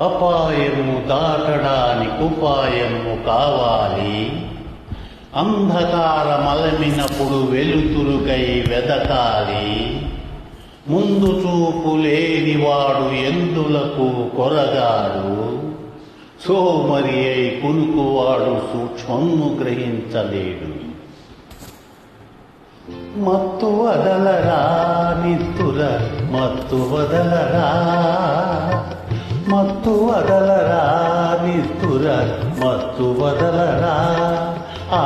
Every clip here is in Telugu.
అపాయము దాటడానికి ఉపాయము కావాలి. అంధకారమలమినప్పుడు వెలుతురుకై వెదకాలి. ముందు చూపు లేనివాడు ఎందులకు కొరగాడు? సోమరి అయి కునుకువాడు సూక్ష్మము గ్రహించలేడు. మత్తు వదలరా నిత్తుర మత్తు వదలరా. మత్తు వదలరా నిత్తుర మత్తు వదలరా. ఆ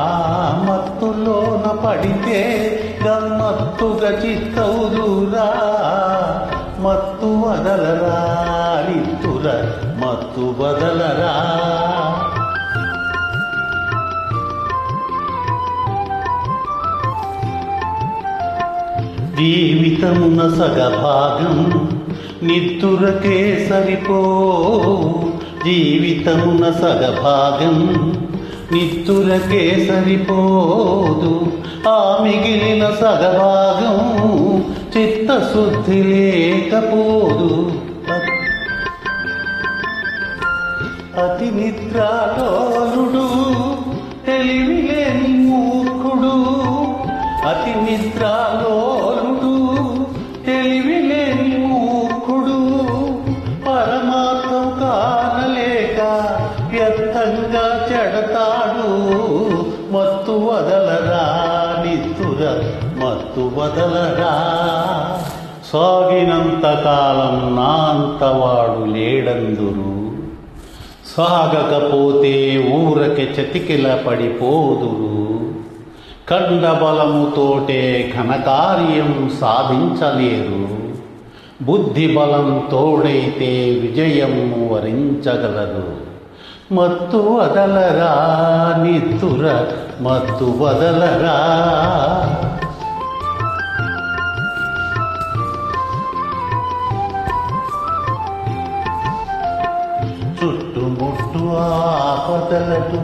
మత్తులోన పడితే గమ్మత్తుగా చిత్తవుదురా. మత్తు వదలరా నిత్తుర మత్తు వదలరా. జీవితం సగభాగం నిద్దురకే సరిపో జీవితమున సగభాగం. నిత్తురకే సరిపోదు ఆ మిగిలిన సగభాగం చిత్తశుద్ధి లేకపోదు. అతి నిద్రలో వ్యర్థంగా చెడతాడు. మత్తు వదలరా నిత్తుర మత్తు వదలరా. సాగినంత కాలం నా అంతవాడు లేడందురు. సాగకపోతే ఊరకి చతికిల పడిపోదురు. కండబలముతోటే ఘనకార్యం సాధించలేరు. బుద్ధి బలం తోడైతే విజయం వరించగలరు. మత్తు వదలరా నిత్తుర మత్తు వదలరా. చుట్టుముట్టు ఆపదలకు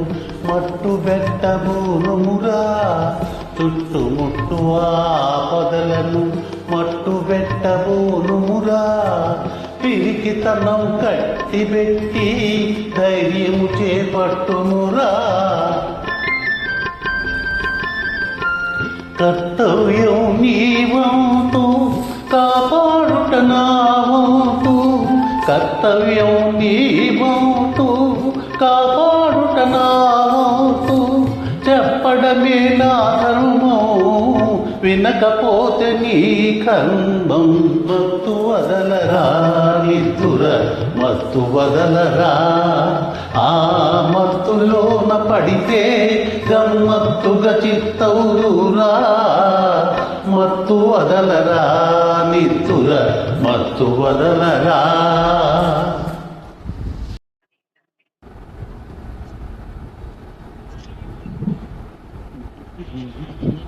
మట్టు బెట్టబూనుమురా చుట్టుముట్టు ఆపదలను మట్టు బెట్టబూనుమురా పిరికితనం కట్టిబెట్టి దయ చేపట్టుమురా కర్తవ్యం నీవంతు కాపాడుట నావంతు కర్తవ్యం నీవంతు కాపాడుట నావంతు చెప్పడమే నా ధర్మం. వినకపోతే నీ కర్మం మత్తు వదలరా నిద్దుర మత్తు వదలరా ఆ మత్తులోన పడితే గమ్మత్తుగా చిత్తవురా మత్తు వదలరా నిత్తుర మత్తు వదలరా Mm-hmm.